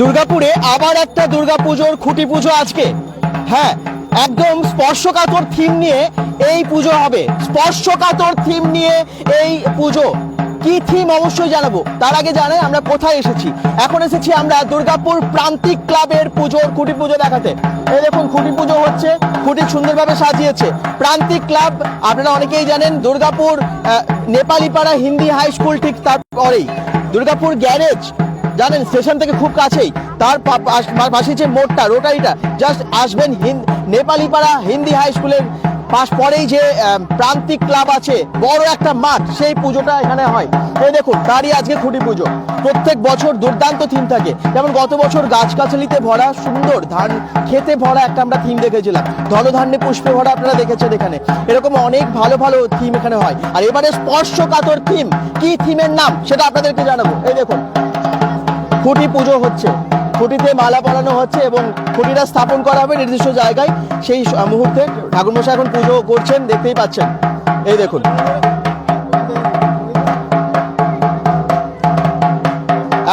দুর্গাপুরে আবার একটা দুর্গাপুজোর খুঁটি পুজো আজকে। হ্যাঁ একদম স্পর্শকাতর থিম নিয়ে এই পুজো হবে। স্পর্শকাতর থিম নিয়ে এই পুজো। কি থিম অবশ্যই জানাব? তার আগে জানাই, আমরা কোথায় এসেছি? এখন এসেছি আমরা দুর্গাপুর প্রান্তিক ক্লাবের পুজোর খুঁটি পুজো দেখাতে। এই দেখুন, খুঁটি পুজো হচ্ছে, খুঁটি সুন্দরভাবে সাজিয়েছে। প্রান্তিক ক্লাব, আপনারা অনেকেই জানেন, দুর্গাপুর নেপালিপাড়া হিন্দি হাই স্কুল ঠিক তারপরেই দুর্গাপুর গ্যারেজ জানেন, স্টেশন থেকে খুব কাছেই। তার পাশে যে মোড়টা, রোটারিটা জাস্ট আসবেন নেপালিপাড়া হিন্দি হাই স্কুলের পাশ পরেই যে প্রান্তিক ক্লাব আছে, বড় একটা মাঠ, সেই পুজোটা এখানে হয়। এই দেখুন তারই আজকে খুঁটি পুজো। প্রত্যেক বছর দুর্দান্ত থিম থাকে। যেমন গত বছর গাছগাছালিতে ভরা সুন্দর ধান খেতে ভরা একটা আমরা থিম দেখেছিলাম। ধনধান্যে পুষ্পে ভরা আপনারা দেখেছেন এখানে। এরকম অনেক ভালো ভালো থিম এখানে হয়। আর এবারে স্পর্শকাতর থিম কি থিমের নাম? সেটা আপনাদেরকে জানাব। এই দেখুন। খুঁটি পুজো হচ্ছে। খুঁটিতে মালা পরানো হচ্ছে এবং খুঁটিটা স্থাপন করা হবে নির্দিষ্ট জায়গায়। সেই মুহূর্তে ঠাকুরমশাই এখন পুজো করছেন, দেখতেই পাচ্ছেন। এই দেখুন।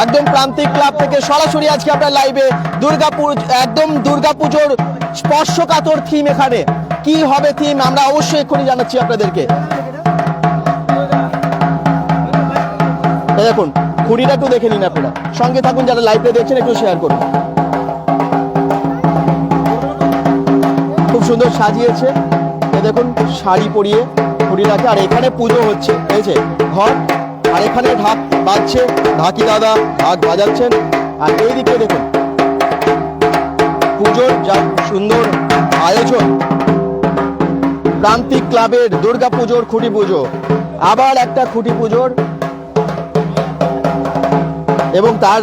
একদম প্রান্তিক ক্লাব থেকে সরাসরি আজকে আমরা লাইভে দুর্গাপুর একদম দুর্গাপুজোর স্পর্শকাতর থিম এখানে। কি হবে থিম আমরা অবশ্যই এক্ষুনি জানাচ্ছি আপনাদেরকে। দেখুন। খুঁড়িটা একটু দেখে নিন আপনারা। সঙ্গে থাকুন, যারা লাইভে দেখছেন, একটু শেয়ার করুন। খুব সুন্দর সাজিয়েছে। এ দেখুন, শাড়ি পরিয়ে রাখে। আর এখানে পুজো হচ্ছে হয়েছে ঘর, আর এখানে ঢাক বাজছে, ঢাকি দাদা ঢাক বাজাচ্ছেন। আর এই এইদিকে দেখুন, পুজোর যা সুন্দর আয়োজন। প্রান্তিক ক্লাবের দুর্গা পুজোর খুঁটি পুজো। আবার একটা খুঁটি পুজোর এবং তার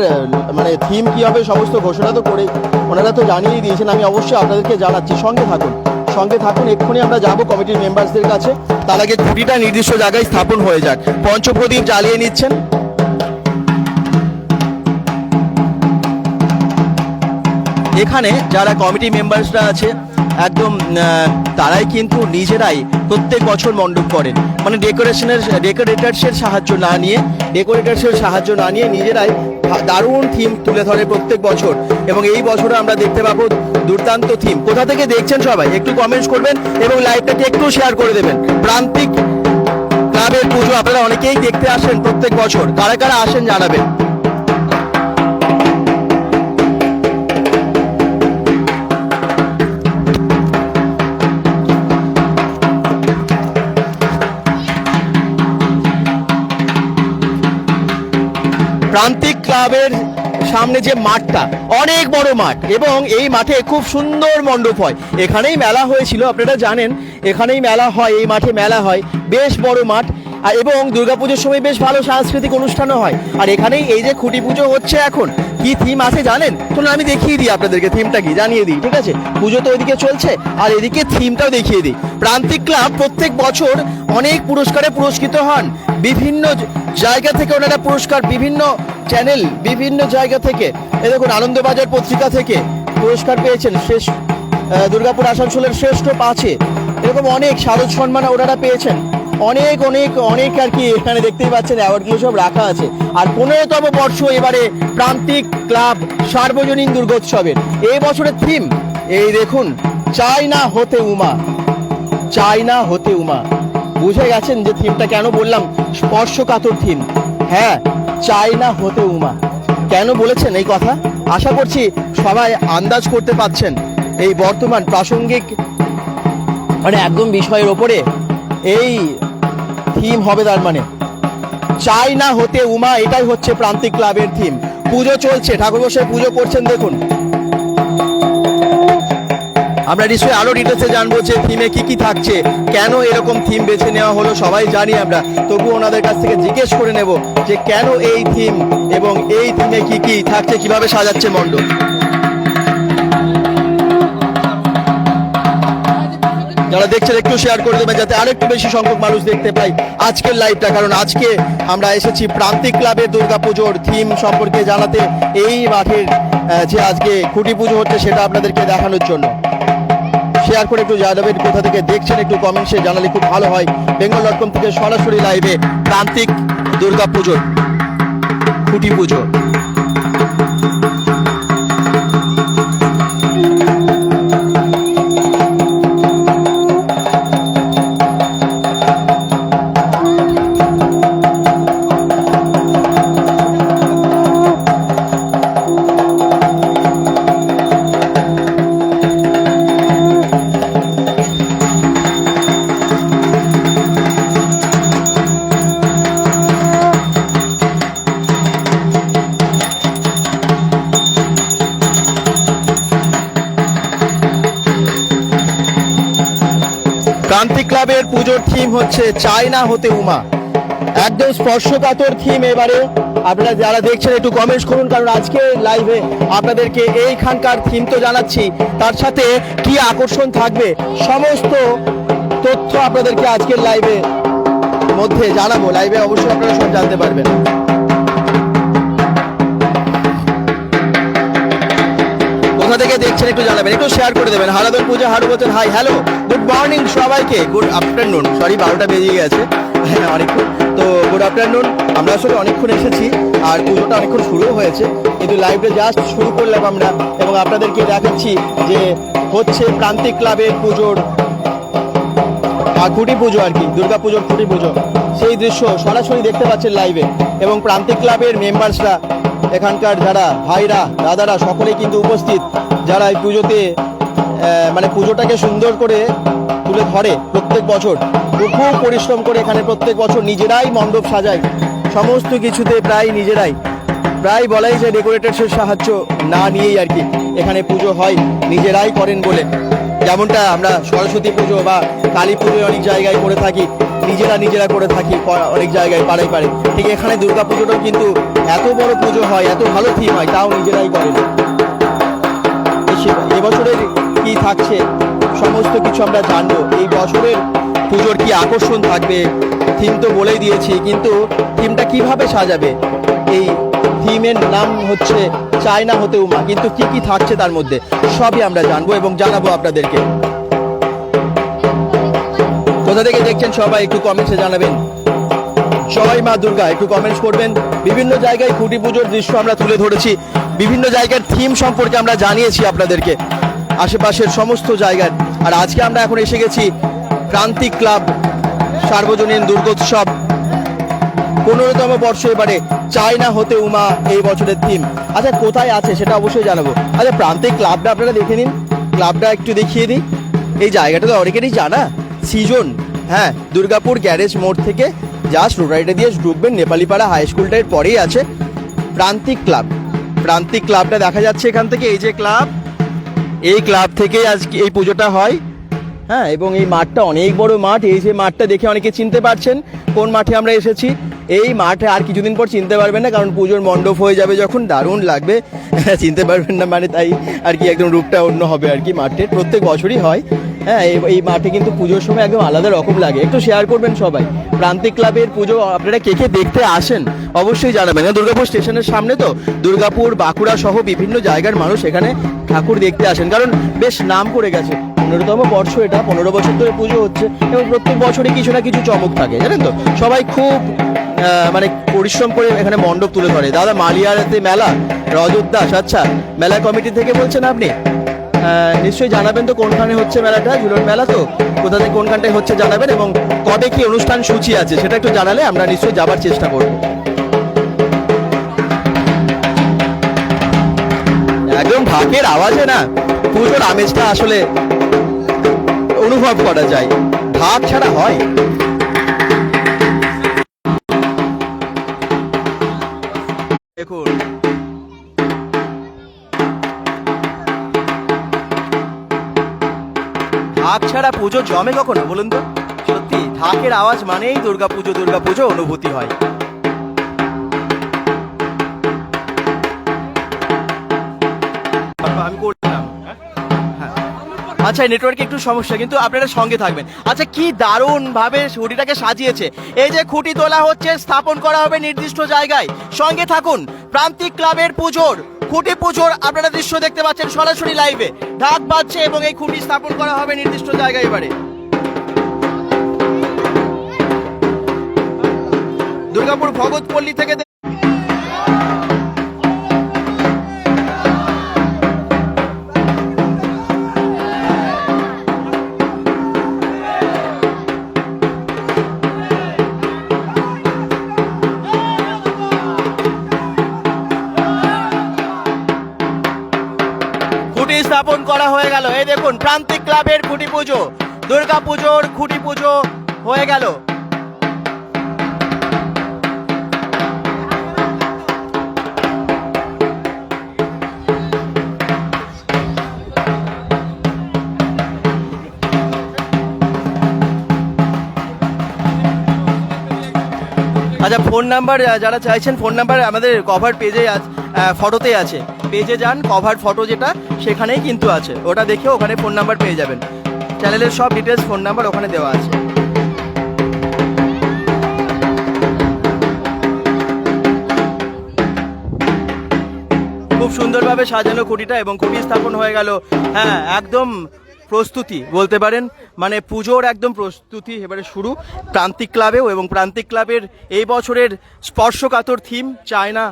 মানে থিম কি হবে সমস্ত ঘোষণা তো করে ওনারা তো জানিয়েই দিয়েছেন, আমি অবশ্যই আপনাদেরকে জানাচ্ছি। সঙ্গে থাকুন সঙ্গে থাকুন, এক্ষুনি আমরা যাব কমিটির মেম্বারসদের কাছে। তার আগে খুঁটিটা নির্দিষ্ট জায়গায় স্থাপন হয়ে যাক। পঞ্চপ্রদীপ জ্বালিয়ে নিচ্ছেন। এখানে যারা কমিটি মেম্বার্সরা আছে, একদম তারাই কিন্তু নিজেরাই প্রত্যেক বছর মণ্ডপ করেন। মানে ডেকোরেশনের ডেকোরেটার্সের সাহায্য না নিয়ে ডেকোরেটার্সের সাহায্য না নিয়ে নিজেরাই দারুণ থিম তুলে ধরে প্রত্যেক বছর। এবং এই বছরে আমরা দেখতে পাবো দুর্দান্ত থিম কোথা থেকে দেখছেন সবাই? একটু কমেন্টস করবেন এবং লাইভটাকে একটু শেয়ার করে দেবেন। প্রান্তিক ক্লাবের পুজো আপনারা অনেকেই দেখতে আসেন প্রত্যেক বছর। কারা কারা আসেন জানাবেন। প্রান্তিক ক্লাবের সামনে যে মাঠটা, অনেক বড় মাঠ এবং এই মাঠে খুব সুন্দর মণ্ডপ হয়। এখানেই মেলা হয়েছিল, আপনারা জানেন, এখানেই মেলা হয়, এই মাঠে মেলা হয়, বেশ বড় মাঠ, আর এবং দুর্গাপুজোর সময় বেশ ভালো সাংস্কৃতিক অনুষ্ঠানও হয়। আর এখানেই এই যে খুঁটি পুজো হচ্ছে এখন কি থিম আছে জানেন? চলুন আমি দেখিয়ে দিই আপনাদেরকে থিমটা কি, জানিয়ে দিই, ঠিক আছে? পুজো তো ওইদিকে চলছে, আর এদিকে থিমটাও দেখিয়ে দিই। প্রান্তিক ক্লাব প্রত্যেক বছর অনেক পুরস্কারে পুরস্কৃত হন। বিভিন্ন জায়গা থেকে ওনারা পুরস্কার, বিভিন্ন চ্যানেল বিভিন্ন জায়গা থেকে। এ দেখুন, আনন্দবাজার পত্রিকা থেকে পুরস্কার পেয়েছেন শেষ দুর্গাপুর আসানসোলের শ্রেষ্ঠ পাঁচে। এরকম অনেক শারদ সম্মান ওনারা পেয়েছেন। অনেক অনেক অনেক আর কি এখানে দেখতেই পাচ্ছেন অ্যাওয়ার্ডগুলো সব রাখা আছে। আর পনেরোতম বর্ষ এবারে প্রান্তিক ক্লাব সার্বজনীন দুর্গোৎসবের। এই বছরের থিম এই দেখুন চাই না হতে উমা। চাই না হতে উমা। বুঝে গেছেন যে থিমটা কেন বললাম? স্পর্শকাতর থিম হ্যাঁ চাই না হতে উমা। কেন বলেছেন এই কথা? আশা করছি সবাই আন্দাজ করতে পাচ্ছেন এই বর্তমান প্রাসঙ্গিক মানে একদম বিষয়ের ওপরে এই থিম হবে তার মানে। চাই না হতে উমা, এটাই হচ্ছে প্রান্তিক ক্লাবের থিম। পুজো চলছে, ঠাকুর বসে পুজো করছেন, দেখুন। আমরা নিশ্চয়ই আরও ডিটেলসে জানব যে থিমে কি কি থাকছে, কেন এরকম থিম বেছে নেওয়া হলো, সবাই জানি আমরা। তবু ওনাদের কাছ থেকে জিজ্ঞেস করে নেব যে কেন এই থিম এবং এই থিমে কি কি থাকছে, কীভাবে সাজাচ্ছে মণ্ডপ। যারা দেখছেন, একটু শেয়ার করে দেবেন যাতে আরেকটু বেশি সংখ্যক মানুষ দেখতে পাই আজকের লাইভটা কারণ আজকে আমরা এসেছি প্রান্তিক ক্লাবের দুর্গাপুজোর থিম সম্পর্কে জানাতে এই মাঠের যে আজকে খুঁটি পুজো হচ্ছে সেটা আপনাদেরকে দেখানোর জন্য। শেয়ার করে একটু জানাবেন কোথা থেকে দেখছেন, একটু কমেন্টসে জানালে খুব ভালো হয়। বেঙ্গল ডট কম থেকে সরাসরি লাইভে প্রান্তিক দুর্গাপুজোর খুঁটি পুজো। প্রান্তিক ক্লাবের পুজোর থিম হচ্ছে চায়না হতে উমা। একদম স্পর্শকাতর থিম এবারে। আপনারা যারা দেখছেন, একটু কমেন্টস করুন, কারণ আজকে লাইভে আপনাদেরকে এইখানকার থিম তো জানাচ্ছি। তার সাথে কি আকর্ষণ থাকবে, সমস্ত তথ্য আপনাদেরকে আজকের লাইভে মধ্যে জানাব। লাইভে অবশ্যই আপনারা সব জানতে পারবেন। কোথা দেখছেন, একটু জানাবেন, একটু শেয়ার করে দেবেন। হারাদন পূজা, হারু বলছেন হাই হ্যালো গুড মর্নিং সবাইকে। গুড আফটারনুন সরি বারোটা বেজে গেছে। হ্যাঁ অনেকক্ষণ। তো গুড আফটারনুন আমরা আসলে অনেকক্ষণ এসেছি, আর পুজোটা অনেকক্ষণ শুরু হয়েছে। কিন্তু লাইভটা জাস্ট শুরু করলাম আমরা, এবং আপনাদেরকে দেখাচ্ছি যে হচ্ছে প্রান্তিক ক্লাবের পুজোর খুঁটি পুজো আর কি, দুর্গা পুজোর খুঁটি পুজো। সেই দৃশ্য সরাসরি দেখতে পাচ্ছেন লাইভে এবং প্রান্তিক ক্লাবের মেম্বার্সরা এখানকার যারা ভাইরা, দাদারা সকলে কিন্তু উপস্থিত। যারা এই পুজোতে মানে পুজোটাকে সুন্দর করে তুলে ধরে প্রত্যেক বছর। খুব পরিশ্রম করে এখানে প্রত্যেক বছর নিজেরাই মণ্ডপ সাজায়। সমস্ত কিছুতে প্রায় নিজেরাই। প্রায় বলাই যায় ডেকোরেটার্সের সাহায্য না নিয়েই আর কি এখানে পুজো হয়, নিজেরাই করেন বলে। যেমনটা আমরা সরস্বতী পুজো বা কালী পুজোয় অনেক জায়গায় করে থাকি। নিজেরা নিজেরা করে থাকি অনেক জায়গায়, পাড়ায় পাড়ে ঠিক এখানে দুর্গা পুজোটাও কিন্তু এত বড় পুজো হয়, এত ভালো থিম হয়, তাও নিজেরাই করে। এবছরের কি থাকছে, সমস্ত কিছু আমরা জানব। এই বছরের পুজোর কি আকর্ষণ থাকবে থিম তো বলেই দিয়েছি, কিন্তু থিমটা কীভাবে সাজাবে? এই থিমের নাম হচ্ছে চায়না হতে উমা, কিন্তু কি কি থাকছে তার মধ্যে? সবই আমরা জানব এবং জানাব আপনাদেরকে। কোথা থেকে দেখছেন সবাই একটু কমেন্টসে জানাবেন। জয় মা দুর্গা, একটু কমেন্টস করবেন। বিভিন্ন জায়গায় খুঁটি পুজোর দৃশ্য আমরা তুলে ধরেছি। বিভিন্ন জায়গার থিম সম্পর্কে আমরা জানিয়েছি আপনাদেরকে। আশেপাশের সমস্ত জায়গার। আর আজকে আমরা এখন এসে গেছি প্রান্তিক ক্লাব, সার্বজনীন দুর্গোৎসব। পনেরোতম বর্ষ এবারে চায়না হতে উমা এই বছরের থিম আচ্ছা কোথায় আছে সেটা অবশ্যই জানাব। আচ্ছা প্রান্তিক ক্লাবটা আপনারা দেখে নিন। ক্লাবটা একটু দেখিয়ে দিই। এই জায়গাটা তো অনেকেরই জানা। সিজন হ্যাঁ দুর্গাপুর গ্যারেজ মোড় থেকে জাস্ট রোডাইটা দিয়ে ঢুকবেন। নেপালিপাড়া হাই স্কুলটার পরেই আছে প্রান্তিক ক্লাব প্রান্তিক ক্লাবটা দেখা যাচ্ছে এখান থেকে, এই যে ক্লাব এই ক্লাব থেকে আজকে এই পুজোটা হয়। হ্যাঁ এবং এই মাঠটা অনেক বড় মাঠ, এই যে মাঠটা দেখে অনেকে চিনতে পারছেন কোন মাঠে আমরা এসেছি। এই মাঠে আর কিছুদিন পর চিনতে পারবেন না কারণ পুজোর মণ্ডপ হয়ে যাবে যখন দারুণ লাগবে। চিনতে পারবেন না মানে তাই আর কি একদম রূপটা অন্য হবে আর কি মাঠের প্রত্যেক বছরই হয়। হ্যাঁ এই- মাঠে কিন্তু পুজোর সময় একদম আলাদা রকম লাগে। একটু শেয়ার করবেন সবাই। প্রান্তিক ক্লাবের পুজো আপনারা কে কে দেখতে আসেন অবশ্যই জানাবেন। হ্যাঁ, দুর্গাপুর স্টেশনের সামনে তো দুর্গাপুর বাঁকুড়া সহ বিভিন্ন জায়গার মানুষ এখানে ঠাকুর দেখতে আসেন। কারণ বেশ নাম করে গেছে। পনেরোতম বর্ষ এটা পনেরো বছর ধরে পুজো হচ্ছে এবং প্রত্যেক বছরই কিছু না কিছু চমক থাকে জানেন তো? সবাই খুব মানে পরিশ্রম করে এখানে মণ্ডপ তুলে ধরে। দাদা মালিয়াতে মেলা, রজত দাস আচ্ছা মেলা কমিটি থেকে বলছেন আপনি? নিশ্চয়ই জানাবেন তো কোনখানে হচ্ছে মেলাটা, ঝুলন মেলা তো? কোথা থেকে কোনখানটায় হচ্ছে জানাবেন এবং কবে কি অনুষ্ঠান সূচি আছে, সেটা একটু জানালে আমরা নিশ্চয়ই যাবার চেষ্টা করব। একদম ঢাকের আওয়াজে না, পুজোর আমেজটা আসলে অনুভব করা যায়। ঢাক ছাড়া হয়? দেখুন। ঢাক ছাড়া পুজো জমে কখনো বলুন তো? সত্যি, ঢাকের আওয়াজ মানেই দুর্গা পুজো দুর্গা পুজো অনুভূতি হয়। আচ্ছা নেটওয়ার্কে একটু সমস্যা, কিন্তু আপনারা সঙ্গে থাকবেন। আচ্ছা কি দারুণ ভাবে খুঁটিটাকে সাজিয়েছে। এই যে খুঁটি তোলা হচ্ছে, স্থাপন করা হবে নির্দিষ্ট জায়গায়। সঙ্গে থাকুন, প্রান্তিক ক্লাবের পুজোর, খুঁটি পুজোর আপনারা দৃশ্য দেখতে পাচ্ছেন সরাসরি লাইভে ঢাক বাজছে এবং এই খুঁটি স্থাপন করা হবে নির্দিষ্ট জায়গায় এবারে। দুর্গাপুর ভগতপল্লী থেকে দেখুন, প্রান্তিক ক্লাবের খুঁটি পুজো, দুর্গা পুজোর খুঁটি পুজো হয়ে গেল। আচ্ছা ফোন নাম্বার যারা চাইছেন ফোন নাম্বার আমাদের কভার পেজে ফটোতে আছে। পেজে যান কভার ফটো যেটা সেখানেই কিন্তু আছে। ওটা দেখে ওখানে ফোন নাম্বার পেয়ে যাবেন। চ্যানেলের সব ডিটেলস ফোন নাম্বার ওখানে দেওয়া আছে। খুব সুন্দরভাবে সাজানো খুঁটিটা এবং খুঁটি স্থাপন হয়ে গেল। হ্যাঁ একদম প্রস্তুতি বলতে পারেন। মানে পুজোর একদম প্রস্তুতি এবারে শুরু। প্রান্তিক ক্লাবেও এবং প্রান্তিক ক্লাবের এই বছরের স্পর্শকাতর থিম চায়না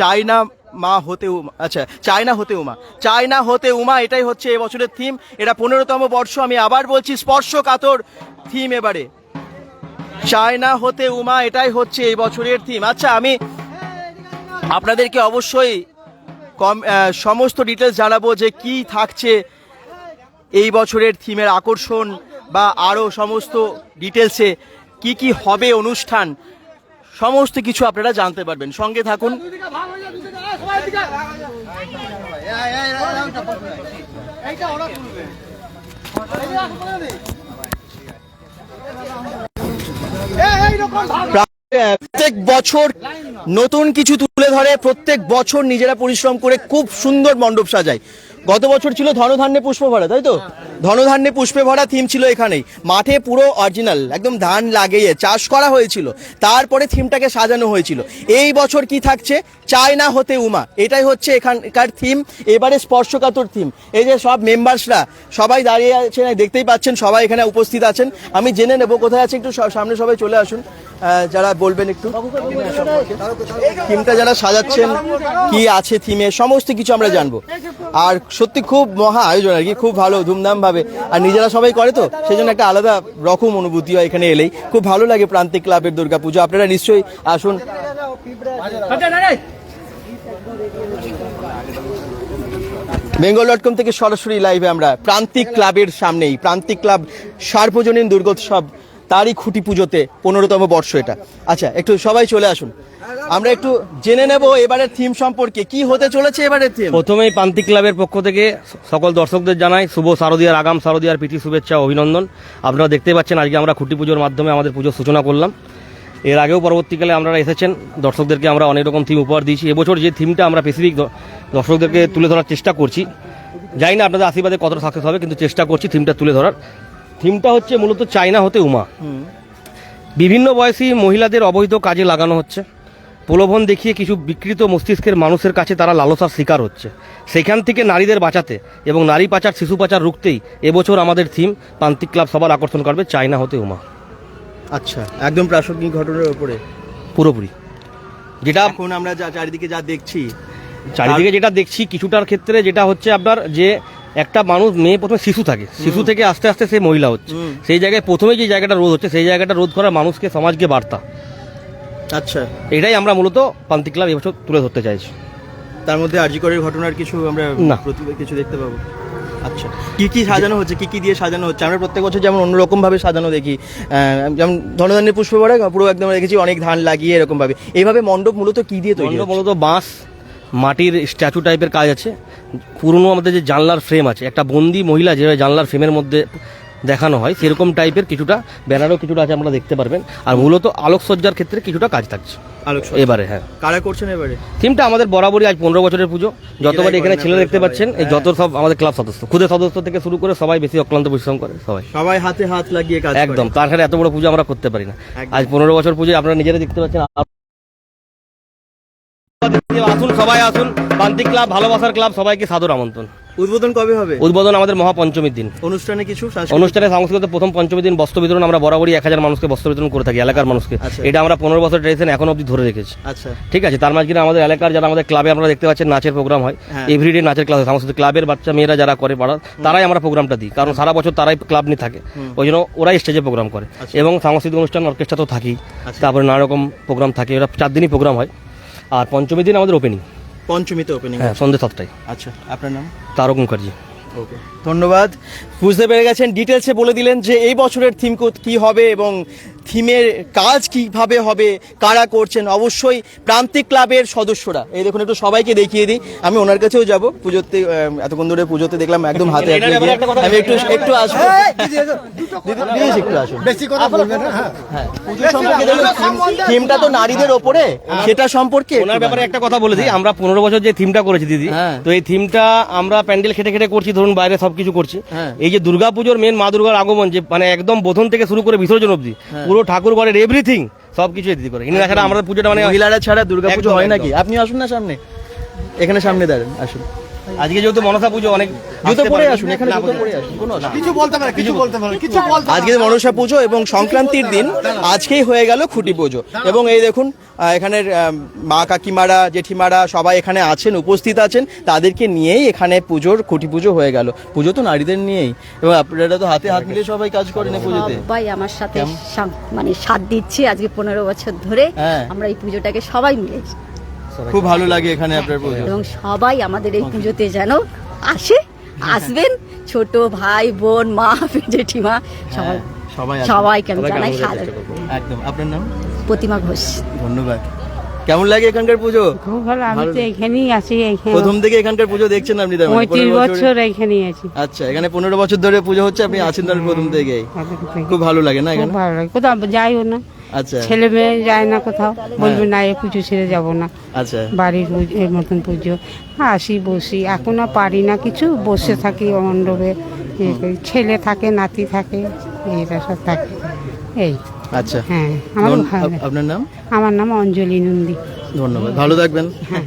চায়না মা হতে উমা আচ্ছা চায়না হতে উমা। চায়না হতে উমা, এটাই হচ্ছে এবছরের থিম এটা পনেরোতম বর্ষ, আমি আবার বলছি স্পর্শকাতর থিম এবারে। চায়না হতে উমা, এটাই হচ্ছে এই বছরের থিম আচ্ছা আমি আপনাদেরকে অবশ্যই কম সমস্ত ডিটেলস জানাব যে কি থাকছে এই বছরের থিমের আকর্ষণ বা আরও সমস্ত ডিটেলসে কি কি হবে অনুষ্ঠান, সমস্ত কিছু আপনারা জানতে পারবেন। সঙ্গে থাকুন। প্রত্যেক বছর নতুন কিছু তুলে ধরে, প্রত্যেক বছর নিজেরা পরিশ্রম করে খুব সুন্দর মণ্ডপ সাজায়। গত বছর ছিল ধনধান্যে পুষ্প ভরা, তাই তো? ধনধান্যে পুষ্পে ভরা থিম ছিল এখানেই। মাঠে পুরো অরিজিনাল একদম ধান লাগিয়ে চাষ করা হয়েছিল। তারপরে থিমটাকে সাজানো হয়েছিল। এই বছর কি থাকছে? চায়না হতে উমা। এটাই হচ্ছে এখানকার থিম এবারে স্পর্শকাতর থিম এই যে সব মেম্বার্সরা সবাই দাঁড়িয়ে আছেন, দেখতেই পাচ্ছেন, সবাই এখানে উপস্থিত আছেন। আমি জেনে নেব, কোথায় আছে একটু সামনে সবাই চলে আসুন। যারা বলবেন একটু। থিমটা যারা সাজাচ্ছেন, কি আছে থিমে সমস্ত কিছু আমরা জানব। আর সত্যি খুব মহা আয়োজন আর কি, খুব ভালো ধুমধাম ভাবে আর নিজেরা সবাই করে তো সেই জন্য একটা আলাদা রকম অনুভূতি হয় এখানে এলেই। খুব ভালো লাগে প্রান্তিক ক্লাবের দুর্গাপুজো, আপনারা নিশ্চয়ই আসুন। বেঙ্গল ডট কম থেকে সরাসরি লাইভে আমরা প্রান্তিক ক্লাবের সামনেই, প্রান্তিক ক্লাব সার্বজনীন দুর্গোৎসব তারই খুঁটি পুজোতে পনেরোতম বর্ষ এটা। আচ্ছা একটু সবাই চলে আসুন। আমরা একটু জেনে নেব এবারের থিম সম্পর্কে। কি হতে চলেছে এবারের থিম প্রথমেই প্রান্তিক ক্লাবের পক্ষ থেকে সকল দর্শকদের জানাই শুভ শারদীয়ার আগাম, শারদীয়ার প্রীতি, শুভেচ্ছা, অভিনন্দন। আপনারা দেখতে পাচ্ছেন, আজকে আমরা খুঁটি পুজোর মাধ্যমে আমাদের পুজোর সূচনা করলাম। এর আগেও পরবর্তীকালে আপনারা এসেছেন, দর্শকদেরকে আমরা অনেক রকম থিম উপহার দিয়েছি। এবছর যে থিমটা আমরা স্পেসিফিক দর্শকদেরকে তুলে ধরার চেষ্টা করছি, জানি না আপনাদের আশীর্বাদে কতটা সাকসেস হবে, কিন্তু চেষ্টা করছি থিমটা তুলে ধরার। থিমটা হচ্ছে মূলত চায়না হতে উমা। বিভিন্ন বয়সী মহিলাদের অবৈধ কাজে লাগানো হচ্ছে। প্রলোভন দেখিয়ে কিছু বিকৃত মস্তিষ্কের মানুষের কাছে তারা লালসার শিকার হচ্ছে। সেখান থেকে নারীদের বাঁচাতে এবং নারী পাচার শিশু পাচার রুখতেই এবছর আমাদের থিম প্রান্তিক ক্লাব সবার আকর্ষণ করবে চায়না হতে উমা। আচ্ছা একদম প্রাসঙ্গিক ঘটনার উপরে। পুরোপুরি। যেটা এখন আমরা যা চারিদিকে যা দেখছি চারিদিকে যেটা দেখছি কিছুটার ক্ষেত্রে যেটা হচ্ছে আপনার যে একটা মানুষ মেয়ে প্রথমে শিশু থাকে। শিশু থেকে আস্তে আস্তে সে মহিলা হচ্ছে। সেই জায়গায় প্রথমে যে জায়গাটা রোধ হচ্ছে সেই জায়গাটা রোধ করার মানুষকে সমাজকে বার্তা। আচ্ছা। এটাই আমরা মূলত প্রান্তিক ক্লাব এবছর তুলে ধরতে চাইছি। তার মধ্যে আরজিকরের ঘটনার কিছু আমরা না। কিছু দেখতে পাবো। আচ্ছা। কি কি সাজানো হচ্ছে? কি কি দিয়ে সাজানো হচ্ছে? আমরা প্রত্যেক বছর যেমন অন্যরকম ভাবে সাজানো দেখি যেমন ধনধান্যের পুষ্প পুরো একদম দেখেছি অনেক ধান লাগিয়ে এরকমভাবে। এইভাবে মণ্ডপ মূলত কি দিয়ে তৈরি মণ্ডপ মূলত বাঁশ মাটির স্ট্যাচু টাইপের কাজ আছে। পুরনো আমাদের যে জানলার ফ্রেম আছে একটা বন্দি মহিলা যেভাবে জানলার ফ্রেমের মধ্যে দেখানো হয় সেরকম টাইপের কিছুটা ব্যানারও কিছুটা আছে আপনারা দেখতে পারবেন। আর মূলত আলোকসজ্জার ক্ষেত্রে কিছুটা কাজ থাকছে। এবারে হ্যাঁ। কারা করছেন এবারে? থিমটা আমাদের বরাবরই আজ পনেরো বছরের পুজো। যতবার এখানে ছেলে দেখতে পাচ্ছেন এই যত সব আমাদের ক্লাব সদস্য খুদে সদস্য থেকে শুরু করে সবাই বেশি অক্লান্ত পরিশ্রম করে সবাই। সবাই হাতে হাত লাগিয়ে কাজ একদম তার সাথে এত বড় পুজো আমরা করতে পারি না। আজ পনেরো বছর পুজো আপনারা নিজেরা দেখতে পাচ্ছেন আসুন সবাই আসুন। প্রান্তিক ক্লাব ভালোবাসার ক্লাব সবাইকে সাদর আমন্ত্রণ। উদ্বোধন কবে হবে? উদ্বোধন আমাদের মহাপঞ্চমীর দিন। অনুষ্ঠানে কিছু? অনুষ্ঠানে সাংস্কৃতিক প্রথম পঞ্চমী দিন বস্ত্র বিতরণ আমরা বরাবরই এক হাজার মানুষকে বস্ত্র বিতরণ করে থাকি এলাকার মানুষকে। আচ্ছা। এটা আমরা পনেরো বছর ট্রেডিশন এখন অব্দি ধরে রেখেছি। আচ্ছা। ঠিক আছে তার মাঝখানে আমাদের এলাকার যারা আমাদের ক্লাবে আমরা দেখতে পাচ্ছেন নাচের প্রোগ্রাম হয়। হ্যাঁ। এভরিডে নাচের ক্লাস সাংস্কৃতিক ক্লাবের বাচ্চা মেয়েরা যারা করে পাড়ার তারাই আমরা প্রোগ্রামটা দিই কারণ সারা বছর তারাই ক্লাব নিয়ে থাকে। ওই জন্য ওরাই স্টেজে প্রোগ্রাম করে। আচ্ছা। এবং সাংস্কৃতিক অনুষ্ঠান অর্কেস্ট্রা তো থাকেই। আচ্ছা। তারপরে নানা রকম প্রোগ্রাম থাকে ওরা চার দিনই প্রোগ্রাম হয়। আর পঞ্চমী দিন আমাদের ওপেনিং পঞ্চমীতে ওপেনিং হ্যাঁ সন্ধ্যে সাতটায়। আচ্ছা আপনার নাম? তারক মুখার্জি। ওকে ধন্যবাদ। বুঝতে পেরে গেছেন ডিটেলসে বলে দিলেন যে এই বছরের থিম কি হবে এবং থিমের কাজ কীভাবে হবে কারা করছেন অবশ্যই প্রান্তিক ক্লাবের সদস্যরা। এই দেখুন একটু সবাইকে দেখিয়ে দিই। আমি ওনার কাছেও যাব পুজোতে এতক্ষণ ধরে পুজোতে দেখলাম একদম হাতে কথা আমি একটু একটু আসব। দিদি একটু আসুন। বেশি কথা বলবেন হ্যাঁ। হ্যাঁ। পুজো সম্পর্কে থিমটা তো নারীদের ওপরে সেটা সম্পর্কে ওনার ব্যাপারে একটা কথা বলে দিই আমরা পনেরো বছর যে থিমটা করেছি দিদি হ্যাঁ। তো এই থিমটা আমরা প্যান্ডেল খেটে খেটে করছি ধরুন বাইরে সবকিছু করছি। হ্যাঁ। এই যে দুর্গাপুজোর মেন মা দুর্গার আগমন যে মানে একদম বোধন থেকে শুরু করে বিসর্জন অবধি হ্যাঁ। পুরো ঠাকুর ঘরের এভরিথিং সবকিছু দিদি করে। ইনি ছাড়া আমাদের পুজোটা মানে মহিলারা ছাড়া দুর্গা পুজো হয় নাকি? আপনি আসুন না সামনে। এখানে সামনে দাঁড়ান আসুন। আজকে যেহেতু মনসা পুজো অনেক জুতো পরে আসুন এখানে জুতো পরে আসুন। কোনো কিছু বলতে পারে কিছু বলতে পারে কিছু বলতে আজকে মনসা পুজো এবং সংক্রান্তির দিন আজকেই হয়ে গেল খুঁটি পুজো। এবং এই দেখুন এখানের মা কাকিমারা জেঠিমারা সবাই এখানে আছেন উপস্থিত আছেন। তাদেরকে নিয়েই এখানে পুজোর খুঁটি পুজো হয়ে গেল। পুজো তো নারীদের নিয়েই। এবং আপনারা তো হাতে হাত মিলিয়ে সবাই কাজ করেন এই পুজোতে। সবাই আমার সাথে মানে সাথ দিচ্ছে আজকে পনেরো বছর ধরে। হ্যাঁ। আমরা এই পুজোটাকে সবাই মিলে খুব ভালো লাগে এখানে আপনার পুজো। এবং সবাই আমাদের এই পুজোতে যেন আসে আসবেন। ছোট ভাই বোন মা জেঠিমা সবাই। সবাই। সবাইকে আমি জানাই সাদর। একদম। আপনার নাম? প্রতিমা ঘোষ। ধন্যবাদ। কেমন লাগে এখানকার পুজো? খুব ভালো আমি তো এখানেই আছি এখানে প্রথম থেকে এখানকার পুজো দেখছেন আপনি তার মানে? 15 বছর এখানেই আছি। আচ্ছা এখানে পনেরো বছর ধরে পুজো হচ্ছে আপনি আছেন তার প্রথম থেকেই। খুব ভালো লাগে না খুব এখানে? ভালো লাগে। কোথাও যাইও না। আচ্ছা। ছেলে মেয়ে যায় না কোথাও বলবে না এ পুজো ছেড়ে যাব না। আচ্ছা। বাড়ির এর মতন পুজো। আসি বসি। এখন আর পারি না কিছু। বসে থাকি মণ্ডপে। ছেলে থাকে নাতি থাকে এরা সব থাকে। এই। আচ্ছা। হ্যাঁ আমার আপনার নাম? আমার নাম অঞ্জলি নন্দী। ধন্যবাদ। ভালো থাকবেন। হ্যাঁ,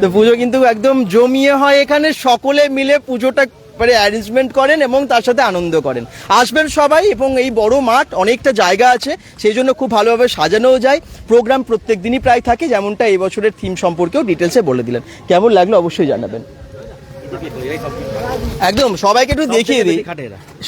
তো পুজো কিন্তু একদম জমিয়ে হয় এখানে। সকলে মিলে পুজোটা মানে অ্যারেঞ্জমেন্ট করেন এবং তার সাথে আনন্দ করেন। আসবেন সবাই এবং এই বড় মাঠ অনেকটা জায়গা আছে, সেই জন্য খুব ভালোভাবে সাজানোও যায়। প্রোগ্রাম প্রত্যেক দিনই প্রায় থাকে, যেমনটা এই বছরের থিম সম্পর্কেও ডিটেলসে বলে দিলেন। কেমন লাগল অবশ্যই জানাবেন। একদম, সবাইকে একটু দেখিয়ে দিই।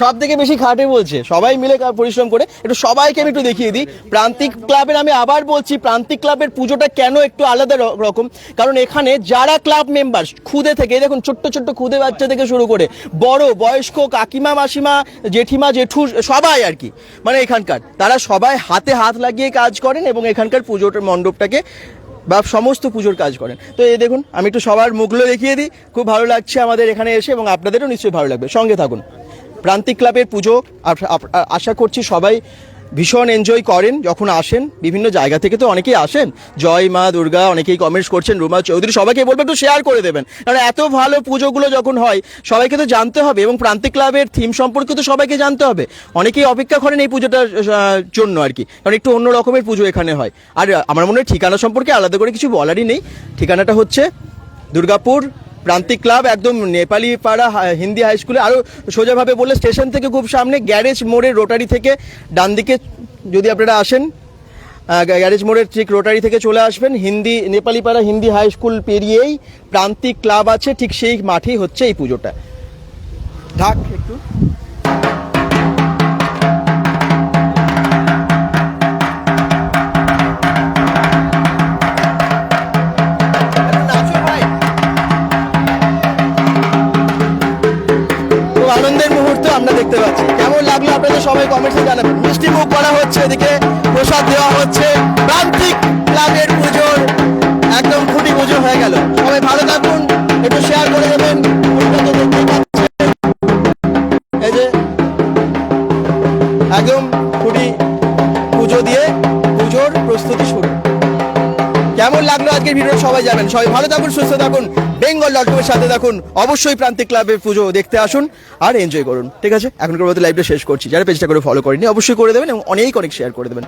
সব থেকে বেশি খাটে বলছে, সবাই মিলে পরিশ্রম করে, একটু সবাইকে আমি একটু দেখিয়ে দিই। প্রান্তিক ক্লাবের আমি আবার বলছি, প্রান্তিক ক্লাবের পুজোটা কেন একটু আলাদা রকম? কারণ এখানে যারা ক্লাব মেম্বার, খুদে থেকে দেখুন, ছোট্ট ছোট্ট খুদে বাচ্চা থেকে শুরু করে, বড়, বয়স্ক, কাকিমা, মাসিমা, জেঠিমা, জেঠু, সবাই আর কি। মানে এখানকার, তারা সবাই হাতে হাত লাগিয়ে কাজ করেন এবং এখানকার পুজোটার মণ্ডপটাকে বা সমস্ত পুজোর কাজ করেন। তো এই দেখুন, আমি একটু সবার মুখগুলো দেখিয়ে দিই। খুব ভালো লাগছে আমাদের এখানে এসে এবং আপনাদেরও নিশ্চয়ই ভালো লাগবে। সঙ্গে থাকুন। প্রান্তিক ক্লাবের পুজো আশা করছি সবাই ভীষণ এনজয় করেন যখন আসেন। বিভিন্ন জায়গা থেকে তো অনেকেই আসেন। জয় মা, দুর্গা, অনেকেই কমেন্টস করছেন, রুমা চৌধুরী, সবাইকে বলব একটু শেয়ার করে দেবেন। কারণ এত ভালো পুজোগুলো যখন হয়, সবাইকে তো জানতে হবে এবং প্রান্তিক ক্লাবের থিম সম্পর্কে তো সবাইকে জানতে হবে। অনেকেই অপেক্ষা করেন এই পুজোটার জন্য আর কি। কারণ একটু অন্য রকমের পুজো এখানে হয়। আর আমার মনে হয় ঠিকানা সম্পর্কে আলাদা করে কিছু বলারই নেই। ঠিকানাটা হচ্ছে দুর্গাপুর প্রান্তিক ক্লাব, একদম নেপালি পাড়া হিন্দি হাই স্কুলে। আরও সোজাভাবে বললে স্টেশন থেকে খুব সামনে গ্যারেজ মোড়ের রোটারি থেকে ডান দিকে, যদি আপনারা আসেন গ্যারেজ মোড়ের ঠিক রোটারি থেকে চলে আসবেন। হিন্দি, নেপালি পাড়া, হিন্দি হাই স্কুল পেরিয়েই প্রান্তিক ক্লাব আছে, ঠিক সেই মাঠেই হচ্ছে এই পুজোটা। ঢাক একটু। আনন্দের মুহূর্ত আমরা দেখতে পাচ্ছি। কেমন লাগল আপনাদের সবাই কমেন্টসে জানাবেন। মিষ্টি মুখ করা হচ্ছে এদিকে, প্রসাদ দেওয়া হচ্ছে। প্রান্তিক ক্লাবের পুজোর একদম খুঁটি পুজো হয়ে গেল। সবাই জানেন সবাই ভালো থাকুন, সুস্থ থাকুন, বেঙ্গল ডট কমের সাথে থাকুন, অবশ্যই প্রান্তিক ক্লাবের পুজো দেখতে আসুন আর এনজয় করুন, ঠিক আছে? এখনকার মতো লাইভটা শেষ করছি, যারা পেজটা করে ফলো করেনি অবশ্যই করে দেবেন এবং অনেক অনেক শেয়ার করে দেবেন।